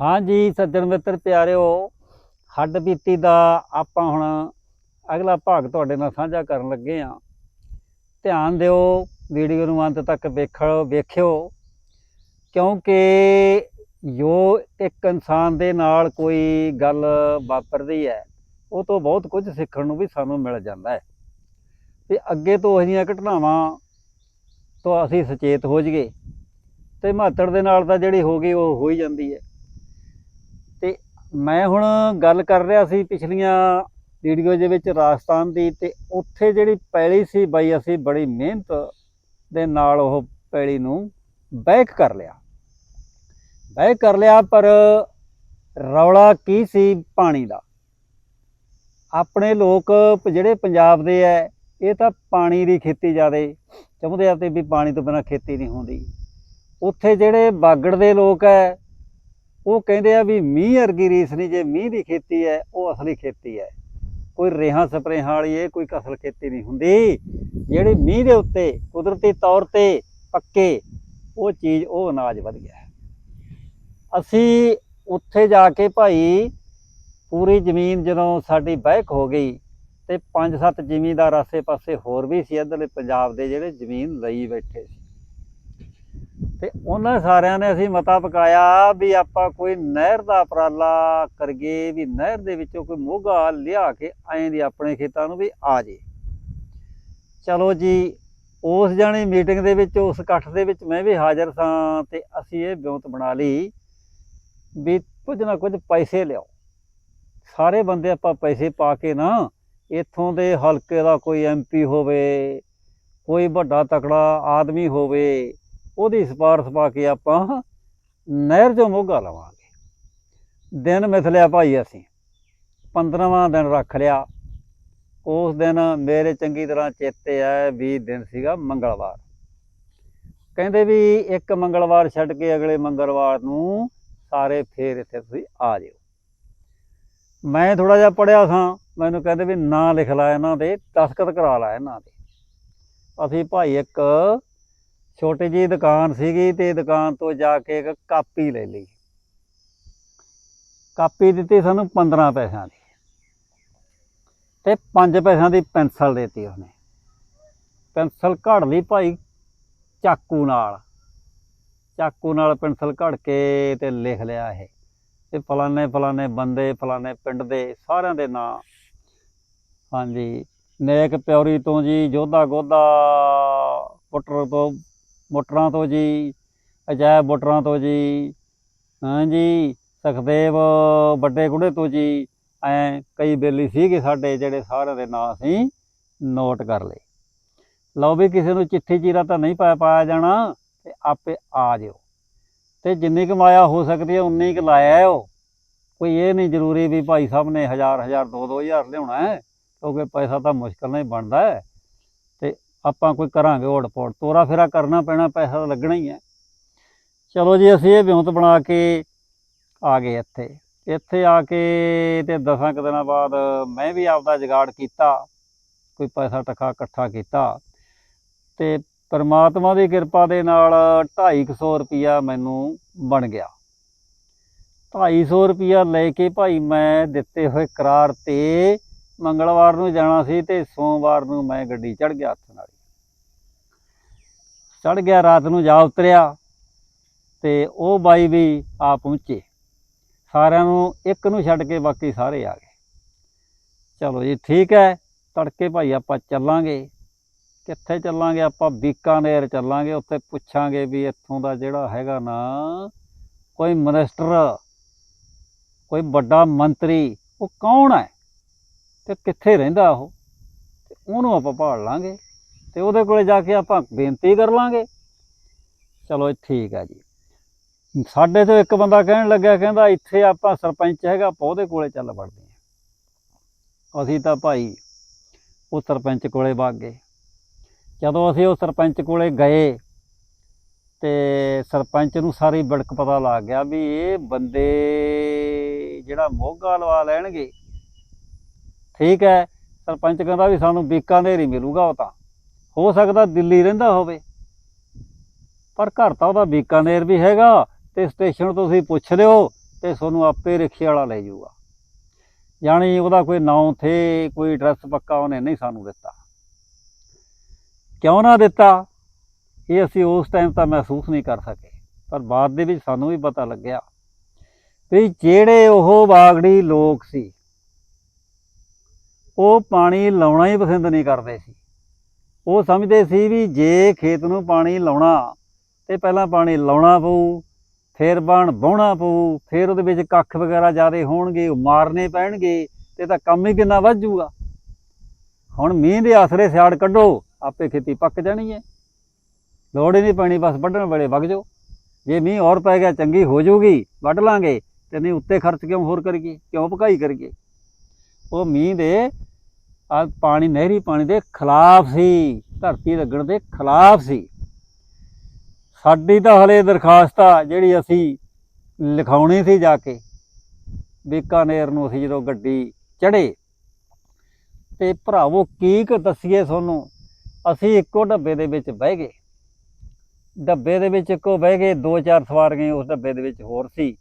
ਹਾਂਜੀ ਸੱਜਣ ਮਿੱਤਰ, ਪਿਆਰਿਓ, ਹੱਡ ਬੀਤੀ ਦਾ ਆਪਾਂ ਹੁਣ ਅਗਲਾ ਭਾਗ ਤੁਹਾਡੇ ਨਾਲ ਸਾਂਝਾ ਕਰਨ ਲੱਗੇ ਆ ਧਿਆਨ ਦਿਓ, ਵੀਡੀਓ ਨੂੰ ਅੰਤ ਤੱਕ ਵੇਖੋ, ਵੇਖਿਓ, ਕਿਉਂਕਿ ਜੋ ਇੱਕ ਇਨਸਾਨ ਦੇ ਨਾਲ ਕੋਈ ਗੱਲ ਵਾਪਰਦੀ ਹੈ, ਉਹ ਤੋਂ ਬਹੁਤ ਕੁਝ ਸਿੱਖਣ ਨੂੰ ਵੀ ਸਾਨੂੰ ਮਿਲ ਜਾਂਦਾ ਹੈ। ਤੇ ਅੱਗੇ ਤੋਂ ਅਜਿਹੀਆਂ ਘਟਨਾਵਾਂ ਤੋਂ ਅਸੀਂ ਸੁਚੇਤ ਹੋ ਜਾਈਏ ਤੇ ਮਾਤੜ ਦੇ ਨਾਲ ਤਾਂ ਜਿਹੜੀ ਹੋ ਗਈ, ਉਹ ਹੋ ਹੀ ਜਾਂਦੀ ਹੈ। ਮੈਂ ਹੁਣ ਗੱਲ ਕਰ ਰਿਹਾ ਸੀ ਪਿਛਲੀਆਂ ਵੀਡੀਓ ਦੇ ਵਿੱਚ ਰਾਜਸਥਾਨ ਦੀ ਤੇ ਉੱਥੇ ਜਿਹੜੀ ਪੈਲੀ ਸੀ ਬਾਈ ਅਸੀਂ ਬੜੀ ਮਿਹਨਤ ਦੇ ਨਾਲ ਉਹ ਪੈਲੀ ਨੂੰ ਬੈਕ ਕਰ ਲਿਆ। ਬੈਕ ਕਰ ਲਿਆ ਪਰ ਰੌਲਾ ਕੀ ਸੀ ਪਾਣੀ ਦਾ? ਆਪਣੇ ਲੋਕ ਜਿਹੜੇ ਪੰਜਾਬ ਦੇ ਐ, ਇਹ ਤਾਂ ਪਾਣੀ ਦੀ ਖੇਤੀ ਜ਼ਿਆਦੇ ਚਾਹੁੰਦੇ ਆ ਤੇ ਵੀ ਪਾਣੀ ਤੋਂ ਬਿਨਾਂ ਖੇਤੀ ਨਹੀਂ ਹੁੰਦੀ। ਉੱਥੇ ਜਿਹੜੇ ਬਾਗੜ ਦੇ ਲੋਕ ਐ ਉਹ ਕਹਿੰਦੇ ਆ ਵੀ ਮੀਂਹ ਵਰਗੀ ਰੀਸ ਨਹੀਂ, ਜੇ ਮੀਂਹ ਦੀ ਖੇਤੀ ਹੈ, ਉਹ ਅਸਲੀ ਖੇਤੀ ਹੈ। ਕੋਈ ਰੇਹਾਂ ਸਪਰੇਹਾਂ ਵਾਲੀ ਇਹ ਕੋਈ ਕਸਲ ਖੇਤੀ ਨਹੀਂ ਹੁੰਦੀ। ਜਿਹੜੀ ਮੀਂਹ ਦੇ ਉੱਤੇ, ਕੁਦਰਤੀ ਤੌਰ ਤੇ ਪੱਕੇ, ਉਹ ਚੀਜ਼, ਉਹ ਅਨਾਜ ਵਧ ਗਿਆ। ਅਸੀਂ ਉੱਥੇ ਜਾ ਕੇ ਭਾਈ ਪੂਰੀ ਜ਼ਮੀਨ ਜਦੋਂ ਸਾਡੀ ਬਹਿਕ ਹੋ ਗਈ ਤੇ ਪੰਜ ਸੱਤ ਜ਼ਿਮੀਂਦਾਰ ਆਸੇ-ਪਾਸੇ ਹੋਰ ਵੀ ਸੀ, ਇੱਧਰਲੇ ਪੰਜਾਬ ਦੇ ਜਿਹੜੇ ਜ਼ਮੀਨ ਲਈ ਬੈਠੇ ਸੀ। ਤੇ ਉਹਨਾਂ ਸਾਰਿਆਂ ਨੇ ਅਸੀਂ ਮਤਾ ਪਕਾਇਆ ਵੀ ਆਪਾਂ ਕੋਈ ਨਹਿਰ ਦਾ ਉਪਰਾਲਾ ਕਰੀਏ, ਵੀ ਨਹਿਰ ਦੇ ਵਿੱਚੋਂ ਕੋਈ ਮੋਗਾ ਲਿਆ ਕੇ ਐਂ ਦੀ ਆਪਣੇ ਖੇਤਾਂ ਨੂੰ ਵੀ ਆ ਜੇ। ਚਲੋ ਜੀ, ਉਸ ਜਾਣੀ ਮੀਟਿੰਗ ਦੇ ਵਿੱਚ, ਉਸ ਇਕੱਠ ਦੇ ਵਿੱਚ ਮੈਂ ਵੀ ਹਾਜ਼ਰ ਸਾਂ ਤੇ ਅਸੀਂ ਇਹ ਬਿਉਂਤ ਬਣਾ ਲਈ ਵੀ ਕੁਝ ਨਾ ਕੁਝ ਪੈਸੇ ਲਿਆਓ। ਸਾਰੇ ਬੰਦੇ ਆਪਾਂ ਪੈਸੇ ਪਾ ਕੇ ਨਾ ਇੱਥੋਂ ਦੇ ਹਲਕੇ ਦਾ ਕੋਈ ਐਮਪੀ ਹੋਵੇ, ਕੋਈ ਵੱਡਾ ਤਕੜਾ ਆਦਮੀ ਹੋਵੇ ਉਹਦੀ ਸਿਫਾਰਸ਼ ਪਾ ਕੇ ਆਪਾਂ ਨਹਿਰ ਚੋਂ ਮੋਗਾ ਲਵਾਂਗੇ। ਦਿਨ ਮਿਥਲਿਆ ਭਾਈ ਅਸੀਂ। 15ਵਾਂ ਦਿਨ ਰੱਖ ਲਿਆ। ਉਸ ਦਿਨ ਮੇਰੇ ਚੰਗੀ ਤਰ੍ਹਾਂ ਚੇਤੇ ਆ ਵੀ ਦਿਨ ਸੀਗਾ ਮੰਗਲਵਾਰ। ਕਹਿੰਦੇ ਵੀ ਇੱਕ ਮੰਗਲਵਾਰ ਛੱਡ ਕੇ ਅਗਲੇ ਮੰਗਲਵਾਰ ਨੂੰ ਸਾਰੇ ਫੇਰ ਇੱਥੇ ਤੁਸੀਂ ਆ ਜਿਓ। ਮੈਂ ਥੋੜਾ ਜਿਹਾ ਪੜਿਆ ਸਾਂ। ਮੈਨੂੰ ਕਹਿੰਦੇ ਵੀ ਨਾਂ ਲਿਖ ਲਾ ਇਹਨਾਂ ਦੇ, ਦਸਖਤ ਕਰਾ ਲਾ ਇਹਨਾਂ ਦੇ। ਅਸੀਂ ਭਾਈ ਇੱਕ ਛੋਟੀ ਜੀ ਦੁਕਾਨ ਸੀਗੀ ਤੇ ਦੁਕਾਨ ਤੋਂ ਜਾ ਕੇ ਇੱਕ ਕਾਪੀ ਲੈ ਲਈ। ਕਾਪੀ ਦਿੱਤੀ ਸਾਨੂੰ 15 ਪੈਸਿਆਂ ਦੀ ਤੇ 5 ਪੈਸਿਆਂ ਦੀ ਪੈਨਸਲ ਦਿੱਤੀ ਉਹਨੇ। ਪੈਨਸਲ ਘੜ ਲਈ ਭਾਈ ਚਾਕੂ ਨਾਲ। ਚਾਕੂ ਨਾਲ ਪੈਨਸਲ ਘੜ ਕੇ ਤੇ ਲਿਖ ਲਿਆ ਇਹ। ਤੇ ਫਲਾਣੇ ਫਲਾਣੇ ਬੰਦੇ, ਫਲਾਣੇ ਪਿੰਡ ਦੇ ਸਾਰਿਆਂ ਦੇ ਨਾਂ। ਹਾਂਜੀ, ਨੇਕ ਪਿਉਰੀ ਤੋਂ ਜੀ ਜੋਧਾ ਗੋਦਾ ਪੁੱਟਰ ਤੋਂ ਮੋਟਰਾਂ ਤੋਂ ਜੀ ਅਜੈਬ ਮੋਟਰਾਂ ਤੋਂ ਜੀ ਹਾਂਜੀ ਸੁਖਦੇਵ ਵੱਡੇ ਗੁੜੇ ਤੋਂ ਜੀ, ਐ ਕਈ ਬੇਲੀ ਸੀਗੇ ਸਾਡੇ ਜਿਹੜੇ ਸਾਰਿਆਂ ਦੇ ਨਾਂ ਅਸੀਂ ਨੋਟ ਕਰ ਲਏ। ਲਓ ਵੀ ਕਿਸੇ ਨੂੰ ਚਿੱਠੀ ਚੀਰਾ ਤਾਂ ਨਹੀਂ ਪਾਇਆ ਪਾਇਆ ਜਾਣਾ, ਤੇ ਆਪੇ ਆ ਜਿਓ। ਤੇ ਜਿੰਨੀ ਕਮਾਇਆ ਹੋ ਸਕਦੀ ਹੈ, ਉਨੀ ਕੁ ਲਾਇਆ ਉਹ। ਕੋਈ ਇਹ ਨਹੀਂ ਜ਼ਰੂਰੀ ਵੀ ਭਾਈ ਸਾਹਿਬ ਨੇ ਹਜ਼ਾਰ ਹਜ਼ਾਰ, ਦੋ ਦੋ ਹਜ਼ਾਰ ਲਿਆਉਣਾ ਹੈ, ਕਿਉਂਕਿ ਪੈਸਾ ਤਾਂ ਮੁਸ਼ਕਲ ਨਾਲ ਹੀ ਬਣਦਾ ਹੈ। ਆਪਾਂ ਕੋਈ ਕਰਾਂਗੇ ਓੜ ਪੋੜ, ਤੋਰਾ ਫੇਰਾ ਕਰਨਾ ਪੈਣਾ, ਪੈਸਾ ਤਾਂ ਲੱਗਣਾ ਹੀ ਹੈ। ਚਲੋ ਜੀ, ਅਸੀਂ ਇਹ ਵਿਉਂਤ ਬਣਾ ਕੇ ਆ ਗਏ ਇੱਥੇ। ਇੱਥੇ ਆ ਕੇ ਤੇ ਦਸਾਂ ਕੁ ਦਿਨਾਂ ਬਾਅਦ ਮੈਂ ਵੀ ਆਪਦਾ ਜੁਗਾੜ ਕੀਤਾ, ਕੋਈ ਪੈਸਾ ਟਕਾ ਇਕੱਠਾ ਕੀਤਾ। ਤੇ ਪਰਮਾਤਮਾ ਦੀ ਕਿਰਪਾ ਦੇ ਨਾਲ 250 ਰੁਪਿਆ ਮੈਨੂੰ ਬਣ ਗਿਆ। 250 ਰੁਪਿਆ ਲੈ ਕੇ ਭਾਈ ਮੈਂ ਦਿੱਤੇ ਹੋਏ ਕਰਾਰ ਤੇ ਮੰਗਲਵਾਰ ਨੂੰ ਜਾਣਾ ਸੀ ਤੇ ਸੋਮਵਾਰ ਨੂੰ ਮੈਂ ਗੱਡੀ ਚੜ ਗਿਆ ਹੱਥ ਨਾਲ। ਚੜ ਗਿਆ, ਰਾਤ ਨੂੰ ਜਾ ਉਤਰਿਆ ਤੇ ਉਹ ਬਾਈ ਵੀ ਆ ਪਹੁੰਚੇ। ਸਾਰਿਆਂ ਨੂੰ ਇੱਕ ਨੂੰ ਛੱਡ ਕੇ ਬਾਕੀ ਸਾਰੇ ਆ ਗਏ। ਚਲੋ ਜੀ, ਠੀਕ ਹੈ, ਤੜਕੇ ਭਾਈ ਆਪਾਂ ਚੱਲਾਂਗੇ। ਕਿੱਥੇ ਚੱਲਾਂਗੇ? ਆਪਾਂ ਬੀਕਾਨੇਰ ਚੱਲਾਂਗੇ, ਉੱਥੇ ਪੁੱਛਾਂਗੇ ਵੀ ਇੱਥੋਂ ਦਾ ਜਿਹੜਾ ਹੈਗਾ ਨਾ, ਕੋਈ ਮਿਨਿਸਟਰ, ਕੋਈ ਵੱਡਾ ਮੰਤਰੀ, ਉਹ ਕੌਣ ਹੈ ਤੇ ਕਿੱਥੇ ਰਹਿੰਦਾ ਉਹ? ਤੇ ਉਹਨੂੰ ਆਪਾਂ ਭਾਲ ਲਾਂਗੇ। ਤੇ ਉਹਦੇ ਕੋਲੇ ਜਾ ਕੇ ਆਪਾਂ ਬੇਨਤੀ ਕਰ ਲਾਂਗੇ। ਚਲੋ ਠੀਕ ਹੈ ਜੀ। ਸਾਡੇ ਤੋਂ ਇੱਕ ਬੰਦਾ ਕਹਿਣ ਲੱਗਿਆ, ਕਹਿੰਦਾ ਇੱਥੇ ਆਪਾਂ ਸਰਪੰਚ ਹੈਗਾ, ਆਪਾਂ ਉਹਦੇ ਕੋਲੇ ਚੱਲ ਵੜਦੇ ਹਾਂ। ਅਸੀਂ ਤਾਂ ਭਾਈ ਉਹ ਸਰਪੰਚ ਕੋਲੇ ਵਗ ਗਏ। ਜਦੋਂ ਅਸੀਂ ਉਹ ਸਰਪੰਚ ਕੋਲੇ ਗਏ ਤੇ ਸਰਪੰਚ ਨੂੰ ਸਾਰੀ ਬਿੜਕ ਪਤਾ ਲੱਗ ਗਿਆ ਵੀ ਇਹ ਬੰਦੇ ਜਿਹੜਾ ਮੋਗਾ ਲਵਾ ਲੈਣਗੇ। ਠੀਕ ਹੈ, ਸਰਪੰਚ ਕਹਿੰਦਾ ਵੀ ਸਾਨੂੰ ਬੀਕਾਨੇਰ ਹੀ ਮਿਲੂਗਾ ਉਹ ਤਾਂ। ਹੋ ਸਕਦਾ ਦਿੱਲੀ ਰਹਿੰਦਾ ਹੋਵੇ। ਪਰ ਘਰ ਤਾਂ ਉਹਦਾ ਬੀਕਾਨੇਰ ਵੀ ਹੈਗਾ ਤੇ ਸਟੇਸ਼ਨ ਤੋਂ ਤੁਸੀਂ ਪੁੱਛ ਲਿਓ ਤੇ ਤੁਹਾਨੂੰ ਆਪੇ ਰਿਕਸ਼ੇ ਵਾਲਾ ਲੈ ਜਾਊਗਾ। ਯਾਨੀ ਉਹਦਾ ਕੋਈ ਨਾਂ, ਥੇ, ਕੋਈ ਐਡਰੈਸ ਪੱਕਾ ਉਹਨੇ ਨਹੀਂ ਸਾਨੂੰ ਦਿੱਤਾ। ਕਿਉਂ ਨਾ ਦਿੱਤਾ? ਇਹ ਅਸੀਂ ਉਸ ਟਾਈਮ ਤਾਂ ਮਹਿਸੂਸ ਨਹੀਂ ਕਰ ਸਕੇ। ਪਰ ਬਾਅਦ ਦੇ ਵਿੱਚ ਸਾਨੂੰ ਵੀ ਪਤਾ ਲੱਗਿਆ ਵੀ ਜਿਹੜੇ ਉਹ ਬਾਗੜੀ ਲੋਕ ਸੀ, ਉਹ ਪਾਣੀ ਲਾਉਣਾ ਹੀ ਪਸੰਦ ਨਹੀਂ ਕਰਦੇ ਸੀ। ਉਹ ਸਮਝਦੇ ਸੀ ਵੀ ਜੇ ਖੇਤ ਨੂੰ ਪਾਣੀ ਲਾਉਣਾ ਤੇ ਪਹਿਲਾਂ ਪਾਣੀ ਲਾਉਣਾ ਪਊ, ਫਿਰ ਬਾਣ ਵਾਹੁਣਾ ਪਊ, ਫਿਰ ਉਹਦੇ ਵਿੱਚ ਕੱਖ ਵਗੈਰਾ ਜ਼ਿਆਦੇ ਹੋਣਗੇ, ਉਹ ਮਾਰਨੇ ਪੈਣਗੇ ਤੇ ਤਾਂ ਕੰਮ ਹੀ ਕਿੰਨਾ ਵੱਧ ਜਾਊਗਾ। ਹੁਣ ਮੀਂਹ ਦੇ ਆਸਰੇ ਸਿਆੜ ਕੱਢੋ, ਆਪੇ ਖੇਤੀ ਪੱਕ ਜਾਣੀ ਹੈ। ਲੋੜ ਹੀ ਨਹੀਂ ਪੈਣੀ, ਬਸ ਵੱਢਣ ਵੇਲੇ ਵਗ ਜਾਓ। ਜੇ ਮੀਂਹ ਹੋਰ ਪੈ ਗਿਆ, ਚੰਗੀ ਹੋ ਜਾਊਗੀ, ਵੱਢ ਲਾਂਗੇ ਤੇ ਨਹੀਂ ਉੱਤੇ ਖਰਚ ਕਿਉਂ ਹੋਰ ਕਰੀਏ, ਕਿਉਂ ਭਕਾਈ ਕਰੀਏ? ਉਹ ਮੀਂਹ ਦੇ ਆ ਪਾਣੀ ਨਹਿਰੀ ਪਾਣੀ ਦੇ ਖਿਲਾਫ ਸੀ, ਧਰਤੀ ਲੱਗਣ ਦੇ ਖਿਲਾਫ ਸੀ। ਸਾਡੀ ਤਾਂ ਹਲੇ ਦਰਖਾਸਤ ਆ ਜਿਹੜੀ ਅਸੀਂ ਲਿਖਾਉਣੀ ਸੀ ਜਾ ਕੇ, ਬੀਕਾਨੇਰ ਨੂੰ ਅਸੀਂ ਜਦੋਂ ਗੱਡੀ ਚੜੇ ਤੇ ਭਰਾਵੋ, ਕੀ ਕੁ ਦੱਸੀਏ ਤੁਹਾਨੂੰ? ਅਸੀਂ ਇੱਕੋ ਡੱਬੇ ਦੇ ਵਿੱਚ ਬਹਿ ਗਏ। ਡੱਬੇ ਦੇ ਵਿੱਚ ਇੱਕੋ ਬਹਿ ਗਏ, ਦੋ ਚਾਰ ਸਵਾਰੀਆਂ ਉਸ ਡੱਬੇ ਦੇ ਵਿੱਚ ਹੋਰ ਸੀ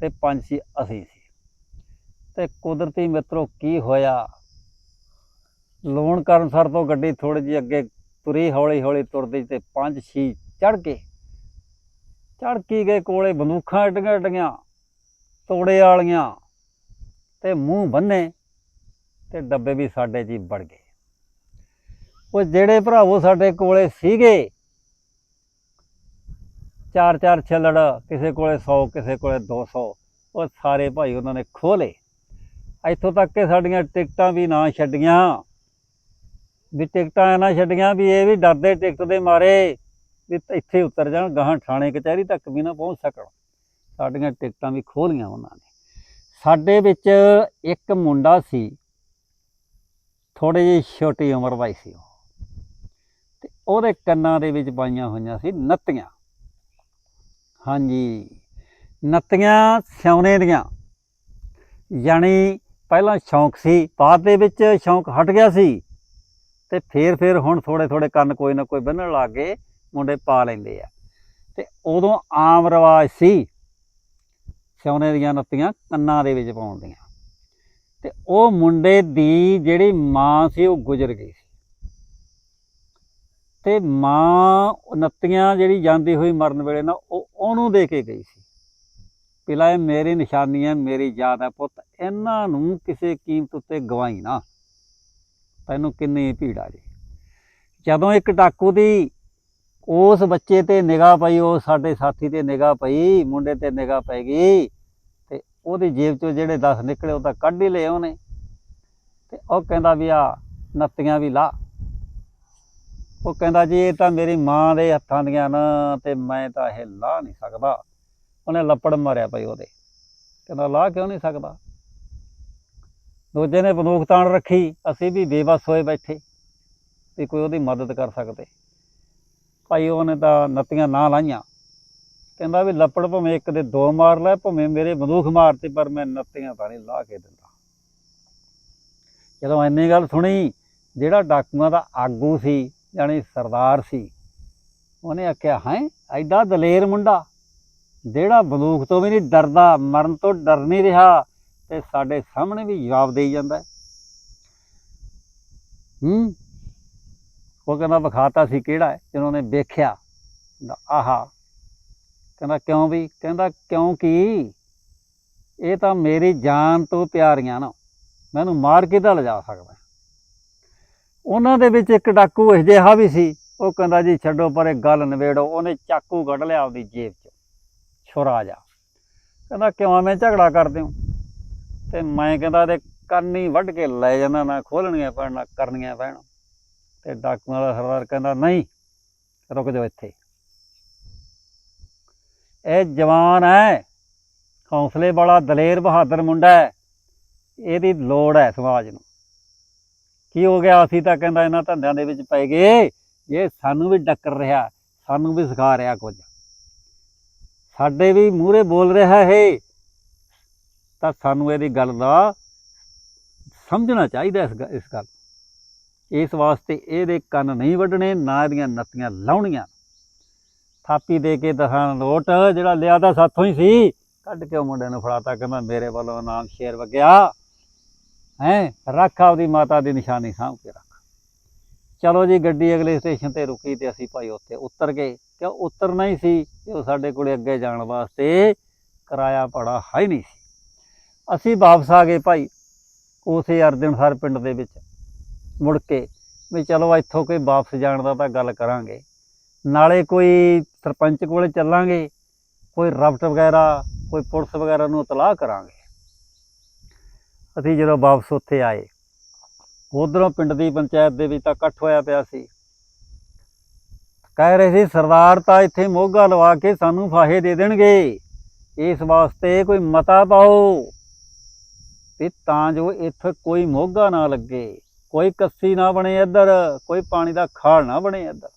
ਤੇ ਪੰਜ ਸੀ ਅਸੀਂ ਸੀ। ਤੇ ਕੁਦਰਤੀ ਮਿੱਤਰੋ, ਕੀ ਹੋਇਆ? ਲੋਣ ਕਰਨ ਸਰ ਤੋਂ ਗੱਡੀ ਥੋੜੀ ਜਿਹੀ ਅੱਗੇ ਤੁਰੀ, ਹੌਲੀ ਹੌਲੀ ਤੁਰਦੀ ਤੇ ਪੰਜ, ਛੀ ਚੜ ਕੇ ਚੜ ਕੀ ਗਏ ਕੋਲੇ ਬੰਦੂਖਾਂ ਏਡੀਆਂ ਏਡੀਆਂ ਤੋੜੇ ਵਾਲੀਆਂ ਤੇ ਮੂੰਹ ਬੰਨੇ ਤੇ ਡੱਬੇ ਵੀ ਸਾਡੇ ਜੀ ਵੜ ਗਏ। ਉਹ ਜਿਹੜੇ ਭਰਾਵੋ ਸਾਡੇ ਕੋਲੇ ਸੀਗੇ, ਚਾਰ ਚਾਰ ਛੱਲੜ, ਕਿਸੇ ਕੋਲੇ 100 ਕਿਸੇ ਕੋਲੇ 200 ਉਹ ਸਾਰੇ ਭਾਈ ਉਹਨਾਂ ਨੇ ਖੋਲੇ ਇੱਥੋਂ ਤੱਕ ਕਿ ਸਾਡੀਆਂ ਟਿਕਟਾਂ ਵੀ ਨਾ ਛੱਡੀਆਂ। ਵੀ ਟਿਕਟਾਂ ਇਹ ਨਾ ਛੱਡੀਆਂ ਵੀ ਇਹ ਵੀ ਡਰਦੇ ਟਿਕਟ ਦੇ ਮਾਰੇ ਵੀ ਇੱਥੇ ਉਤਰ ਜਾਣ, ਗਾਹਾਂ ਥਾਣੇ ਕਚਹਿਰੀ ਤੱਕ ਵੀ ਨਾ ਪਹੁੰਚ ਸਕਣ। ਸਾਡੀਆਂ ਟਿਕਟਾਂ ਵੀ ਖੋਲੀਆਂ ਉਹਨਾਂ ਨੇ। ਸਾਡੇ ਵਿੱਚ ਇੱਕ ਮੁੰਡਾ ਸੀ ਥੋੜੀ ਜਿਹੀ ਛੋਟੀ ਉਮਰ ਦਾ ਸੀ ਉਹ। ਤੇ ਉਹਦੇ ਕੰਨਾਂ ਦੇ ਵਿੱਚ ਪਾਈਆਂ ਹੋਈਆਂ ਸੀ ਨੱਤੀਆਂ। ਹਾਂਜੀ, ਨੱਤੀਆਂ ਸਿਉਨੇ ਦੀਆਂ। ਯਾਨੀ ਪਹਿਲਾਂ ਸ਼ੌਂਕ ਸੀ, ਬਾਅਦ ਦੇ ਵਿੱਚ ਸ਼ੌਂਕ ਹਟ ਗਿਆ ਸੀ। ਤੇ ਫੇਰ ਫੇਰ ਹੁਣ ਥੋੜੇ ਥੋੜੇ ਕੰਨ ਕੋਈ ਨਾ ਕੋਈ ਬੰਨਣ ਲੱਗ ਗਏ, ਮੁੰਡੇ ਪਾ ਲੈਂਦੇ ਆ। ਤੇ ਉਦੋਂ ਆਮ ਰਿਵਾਜ ਸੀ ਸੋਨੇ ਦੀਆਂ ਨੱਤੀਆਂ ਕੰਨਾਂ ਦੇ ਵਿੱਚ ਪਾਉਣ ਦੀਆਂ। ਤੇ ਉਹ ਮੁੰਡੇ ਦੀ ਜਿਹੜੀ ਮਾਂ ਸੀ, ਉਹ ਗੁਜ਼ਰ ਗਈ ਸੀ। ਤੇ ਮਾਂ ਉਹ ਨੱਤੀਆਂ ਜਿਹੜੀ ਜਾਂਦੀ ਹੋਈ ਮਰਨ ਵੇਲੇ ਨਾ, ਉਹ ਉਹਨੂੰ ਦੇ ਕੇ ਗਈ ਸੀ। ਪਿਲਾ ਇਹ ਮੇਰੀ ਨਿਸ਼ਾਨੀ ਹੈ, ਮੇਰੀ ਯਾਦ ਹੈ ਪੁੱਤ, ਇਹਨਾਂ ਨੂੰ ਕਿਸੇ ਕੀਮਤ ਉੱਤੇ ਗਵਾਈ ਨਾ। ਤੈਨੂੰ ਕਿੰਨੀ ਭੀੜ ਆ ਜੇ। ਜਦੋਂ ਇੱਕ ਡਾਕੂ ਦੀ ਉਸ ਬੱਚੇ ਤੇ ਨਿਗਾਹ ਪਈ, ਉਹ ਸਾਡੇ ਸਾਥੀ ਤੇ ਨਿਗਾਹ ਪਈ, ਮੁੰਡੇ ਤੇ ਨਿਗਾਹ ਪੈ ਗਈ, ਤੇ ਉਹਦੀ ਜੇਬ ਚੋਂ ਜਿਹੜੇ 10 ਨਿਕਲੇ, ਉਹ ਤਾਂ ਕੱਢ ਹੀ ਲਏ ਉਹਨੇ। ਤੇ ਉਹ ਕਹਿੰਦਾ ਵੀ ਆ ਨੱਤੀਆਂ ਵੀ ਲਾ। ਉਹ ਕਹਿੰਦਾ ਜੀ, ਇਹ ਤਾਂ ਮੇਰੀ ਮਾਂ ਦੇ ਹੱਥਾਂ ਦੀਆਂ ਨਾ, ਤੇ ਮੈਂ ਤਾਂ ਇਹ ਲਾ ਨਹੀਂ ਸਕਦਾ। ਉਹਨੇ ਲੱਪੜ ਮਾਰਿਆ ਪਈ ਉਹਦੇ। ਕਹਿੰਦਾ, ਲਾ ਕਿਉਂ ਨਹੀਂ ਸਕਦਾ? ਦੂਜੇ ਨੇ ਬੰਦੂਕ ਤਾਣ ਰੱਖੀ, ਅਸੀਂ ਵੀ ਬੇਬਸ ਹੋਏ ਬੈਠੇ, ਵੀ ਕੋਈ ਉਹਦੀ ਮਦਦ ਕਰ ਸਕਦੇ। ਭਾਈ ਉਹਨੇ ਤਾਂ ਨੱਤੀਆਂ ਨਾ ਲਾਈਆਂ। ਕਹਿੰਦਾ ਵੀ ਲੱਪੜ ਭਾਵੇਂ ਇੱਕ ਦੇ ਦੋ ਮਾਰ ਲੈ, ਭਾਵੇਂ ਮੇਰੇ ਬੰਦੂਕ ਮਾਰਤੇ, ਪਰ ਮੈਂ ਨੱਤੀਆਂ ਤਾਂ ਨਹੀਂ ਲਾ ਕੇ ਦਿੰਦਾ। ਜਦੋਂ ਇੰਨੀ ਗੱਲ ਸੁਣੀ, ਜਿਹੜਾ ਡਾਕੂਆਂ ਦਾ ਆਗੂ ਸੀ, ਯਾਨੀ ਸਰਦਾਰ ਸੀ, ਉਹਨੇ ਆਖਿਆ, ਹੈ, ਐਡਾ ਦਲੇਰ ਮੁੰਡਾ, ਜਿਹੜਾ ਬੰਦੂਕ ਤੋਂ ਵੀ ਨਹੀਂ ਡਰਦਾ, ਮਰਨ ਤੋਂ ਡਰ ਨਹੀਂ ਰਿਹਾ ਤੇ ਸਾਡੇ ਸਾਹਮਣੇ ਵੀ ਜਵਾਬ ਦੇਈ ਜਾਂਦਾ ਹੂੰ। ਉਹ ਕਹਿੰਦਾ ਵਿਖਾਤਾ ਸੀ ਕਿਹੜਾ ਹੈ? ਜਿਹਨਾਂ ਨੇ ਵੇਖਿਆ, ਕਹਿੰਦਾ, ਆਹਾ। ਕਹਿੰਦਾ, ਕਿਉਂ ਵੀ? ਕਹਿੰਦਾ ਕਿਉਂਕਿ ਇਹ ਤਾਂ ਮੇਰੀ ਜਾਨ ਤੋਂ ਪਿਆਰੀਆਂ ਨਾ। ਮੈਨੂੰ ਮਾਰ ਕੇ ਤਾਂ ਲਿਜਾ ਸਕਦਾ ਉਹਨਾਂ ਦੇ ਵਿੱਚ ਇੱਕ ਡਾਕੂ ਇਹ ਜਿਹਾ ਵੀ ਸੀ। ਉਹ ਕਹਿੰਦਾ, ਜੀ ਛੱਡੋ, ਪਰੇ ਗੱਲ ਨਵੇੜੋ ਉਹਨੇ ਚਾਕੂ ਕੱਢ ਲਿਆ ਆਪਦੀ ਜੇਬ 'ਚ। ਛੁਰਾ ਜਾ। ਕਹਿੰਦਾ, ਕਿਉਂ ਐਵੇਂ ਝਗੜਾ ਕਰਦੇ ਹੋ? ਤੇ ਮੈਂ ਕਹਿੰਦਾ ਇਹਦੇ ਕੰਨ ਹੀ ਵੱਢ ਕੇ ਲੈ ਜਾਂਦਾ ਨਾ ਖੋਲਣੀਆਂ ਪੈਣ ਨਾ ਕਰਨੀਆਂ ਪੈਣ। ਤੇ ਡਾਕੂਆਂ ਦਾ ਸਰਦਾਰ ਕਹਿੰਦਾ, ਨਹੀਂ, ਰੁਕ ਜਾਓ ਇੱਥੇ। ਇਹ ਜਵਾਨ ਹੈ, ਹੌਸਲੇ ਵਾਲਾ ਦਲੇਰ ਬਹਾਦਰ ਮੁੰਡਾ ਹੈ। ਇਹਦੀ ਲੋੜ ਹੈ ਸਮਾਜ ਨੂੰ। ਕੀ ਹੋ ਗਿਆ? ਅਸੀਂ ਤਾਂ ਕਹਿੰਦਾ ਇਹਨਾਂ ਧੰਦਿਆਂ ਦੇ ਵਿੱਚ ਪੈ ਗਏ। ਇਹ ਸਾਨੂੰ ਵੀ ਡੱਕਰ ਰਿਹਾ, ਸਾਨੂੰ ਵੀ ਸਿਖਾ ਰਿਹਾ ਕੁਝ। ਸਾਡੇ ਵੀ ਮੂਹਰੇ ਬੋਲ ਰਿਹਾ ਹੈ ਤਾਂ ਸਾਨੂੰ ਇਹਦੀ ਗੱਲ ਦਾ ਸਮਝਣਾ ਚਾਹੀਦਾ ਇਸ ਗ- ਇਸ ਗੱਲ। ਇਸ ਵਾਸਤੇ ਇਹਦੇ ਕੰਨ ਨਹੀਂ ਵੱਢਣੇ, ਨਾ ਇਹਦੀਆਂ ਨੱਤੀਆਂ ਲਾਉਣੀਆਂ। ਥਾਪੀ ਦੇ ਕੇ ਦਸਾਂ ਨੋਟ ਜਿਹੜਾ ਲਿਆ ਦਾ ਸਾਥੋਂ ਹੀ ਸੀ, ਕੱਢ ਕੇ ਉਹ ਮੁੰਡੇ ਨੂੰ ਫੜਾਤਾ, ਕਹਿੰਦਾ, ਮੇਰੇ ਵੱਲੋਂ ਨਾਮ ਸ਼ੇਰ ਵਗਿਆ। ਹੈ, ਰੱਖ ਆਪਦੀ ਮਾਤਾ ਦੀ ਨਿਸ਼ਾਨੀ ਸਾਂਭ ਕੇ ਰੱਖ। ਚਲੋ ਜੀ, ਗੱਡੀ ਅਗਲੇ ਸਟੇਸ਼ਨ ਤੇ ਰੁਕੀ ਤੇ ਅਸੀਂ ਭਾਈ ਉੱਥੇ ਉਤਰ ਗਏ। ਕਿਉਂ ਉਤਰਨਾ ਹੀ ਸੀ? ਤੇ ਉਹ ਸਾਡੇ ਕੋਲੇ ਅੱਗੇ ਜਾਣ ਵਾਸਤੇ ਕਿਰਾਇਆ ਭਾੜਾ ਹੈ ਨਹੀਂ ਸੀ। ਅਸੀਂ ਵਾਪਸ ਆ ਗਏ ਭਾਈ, ਉਸੇ ਅਰਜਨਸਰ ਪਿੰਡ ਦੇ ਵਿੱਚ। ਮੁੜ ਕੇ ਵੀ ਚਲੋ ਇੱਥੋਂ ਕੋਈ ਵਾਪਸ ਜਾਣ ਦਾ ਤਾਂ ਗੱਲ ਕਰਾਂਗੇ। ਨਾਲੇ ਕੋਈ ਸਰਪੰਚ ਕੋਲੇ ਚੱਲਾਂਗੇ, ਕੋਈ ਰਫਟ ਵਗੈਰਾ, ਕੋਈ ਪੁਲਿਸ ਵਗੈਰਾ ਨੂੰ ਇਤਲਾਹ ਕਰਾਂਗੇ। ਅਸੀਂ ਜਦੋਂ ਵਾਪਸ ਉੱਥੇ ਆਏ, ਉਧਰੋਂ ਪਿੰਡ ਦੀ ਪੰਚਾਇਤ ਦੇ ਵਿੱਚ ਤਾਂ ਇਕੱਠ ਹੋਇਆ ਪਿਆ ਸੀ। ਕਹਿ ਰਹੇ ਸੀ, ਸਰਦਾਰ ਤਾਂ ਇੱਥੇ ਮੋਗਾ ਲਵਾ ਕੇ ਸਾਨੂੰ ਫਾਹੇ ਦੇ ਦੇਣਗੇ। ਇਸ ਵਾਸਤੇ ਕੋਈ ਮਤਾ ਪਾਓ। ਤੇ ਤਾਂ ਜੋ ਇੱਥੇ ਕੋਈ ਮੋਗਾ ਨਾ ਲੱਗੇ, ਕੋਈ ਕੱਸੀ ਨਾ ਬਣੇ ਇੱਧਰ, ਕੋਈ ਪਾਣੀ ਦਾ ਖਾਲ ਨਾ ਬਣੇ ਇੱਧਰ।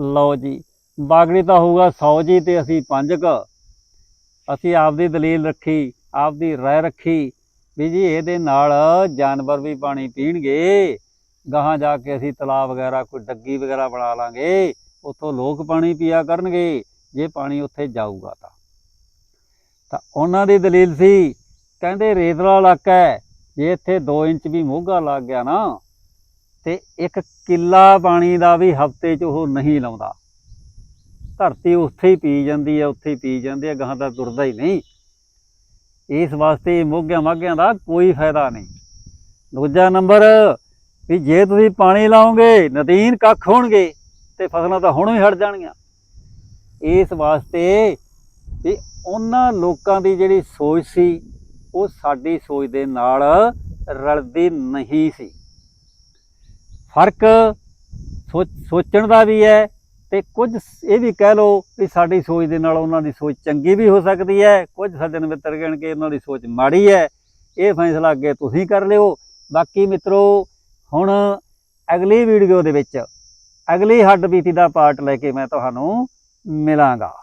ਲਓ ਜੀ, ਬਾਗੜੀ ਤਾਂ ਹੋਊਗਾ 100 ਜੀ ਤੇ ਅਸੀਂ ਪੰਜ ਕ। ਅਸੀਂ ਆਪਦੀ ਦਲੀਲ ਰੱਖੀ, ਆਪਦੀ ਰਾਏ ਰੱਖੀ ਵੀ ਜੀ ਇਹਦੇ ਨਾਲ ਜਾਨਵਰ ਵੀ ਪਾਣੀ ਪੀਣਗੇ। ਗਾਹਾਂ ਜਾ ਕੇ ਅਸੀਂ ਤਲਾਬ ਵਗੈਰਾ, ਕੋਈ ਡੱਗੀ ਵਗੈਰਾ ਬਣਾ ਲਾਂਗੇ, ਉੱਥੋਂ ਲੋਕ ਪਾਣੀ ਪੀਆ ਕਰਨਗੇ, ਜੇ ਪਾਣੀ ਉੱਥੇ ਜਾਊਗਾ ਤਾਂ। ਤਾਂ ਉਹਨਾਂ ਦੀ ਦਲੀਲ ਸੀ ਕਹਿੰਦੇ ਰੇਤਲਾ ਇਲਾਕਾ ਹੈ, ਜੇ ਇੱਥੇ 2 ਇੰਚ ਵੀ ਮੋਗਾ ਲੱਗ ਗਿਆ ਨਾ, ਤੇ ਇੱਕ ਕਿੱਲਾ ਪਾਣੀ ਦਾ ਵੀ ਹਫ਼ਤੇ 'ਚ ਉਹ ਨਹੀਂ ਲਾਉਂਦਾ। ਧਰਤੀ ਉੱਥੇ ਹੀ ਪੀ ਜਾਂਦੀ ਹੈ, ਉੱਥੇ ਹੀ ਪੀ ਜਾਂਦੀ ਹੈ, ਗਾਹਾਂ ਤਾਂ ਤੁਰਦਾ ਹੀ ਨਹੀਂ। ਇਸ ਵਾਸਤੇ ਮੋਗਿਆਂ ਮਾਗਿਆਂ ਦਾ ਕੋਈ ਫਾਇਦਾ ਨਹੀਂ। ਦੂਜਾ ਨੰਬਰ, ਵੀ ਜੇ ਤੁਸੀਂ ਪਾਣੀ ਲਾਓਗੇ, ਨਦੀਨ ਕੱਖ ਹੋਣਗੇ, ਤੇ ਫਸਲਾਂ ਤਾਂ ਹੁਣ ਹੀ ਹਟ ਜਾਣਗੀਆਂ। ਇਸ ਵਾਸਤੇ ਵੀ ਉਹਨਾਂ ਲੋਕਾਂ ਦੀ ਜਿਹੜੀ ਸੋਚ ਸੀ ਉਹ ਸਾਡੀ ਸੋਚ ਦੇ ਨਾਲ ਰਲਦੀ ਨਹੀਂ ਸੀ। ਫ਼ਰਕ ਸੋਚ- ਸੋਚਣ ਦਾ ਵੀ ਹੈ ਤੇ ਕੁਝ ਇਹ ਵੀ ਕਹਿ ਲਓ ਵੀ ਸਾਡੀ ਸੋਚ ਦੇ ਨਾਲ ਉਹਨਾਂ ਦੀ ਸੋਚ ਚੰਗੀ ਵੀ ਹੋ ਸਕਦੀ ਹੈ, ਕੁਝ ਸਾਡੇ ਮਿੱਤਰ ਕਹਿਣ ਕਿ ਉਹਨਾਂ ਦੀ ਸੋਚ ਮਾੜੀ ਹੈ। ਇਹ ਫੈਸਲਾ ਅੱਗੇ ਤੁਸੀਂ ਕਰ ਲਿਓ। ਬਾਕੀ ਮਿੱਤਰੋ, ਹੁਣ ਅਗਲੀ ਵੀਡੀਓ ਦੇ ਵਿੱਚ ਅਗਲੀ ਹੱਡ ਬੀਤੀ ਦਾ ਪਾਰਟ ਲੈ ਕੇ ਮੈਂ ਤੁਹਾਨੂੰ ਮਿਲਾਂਗਾ।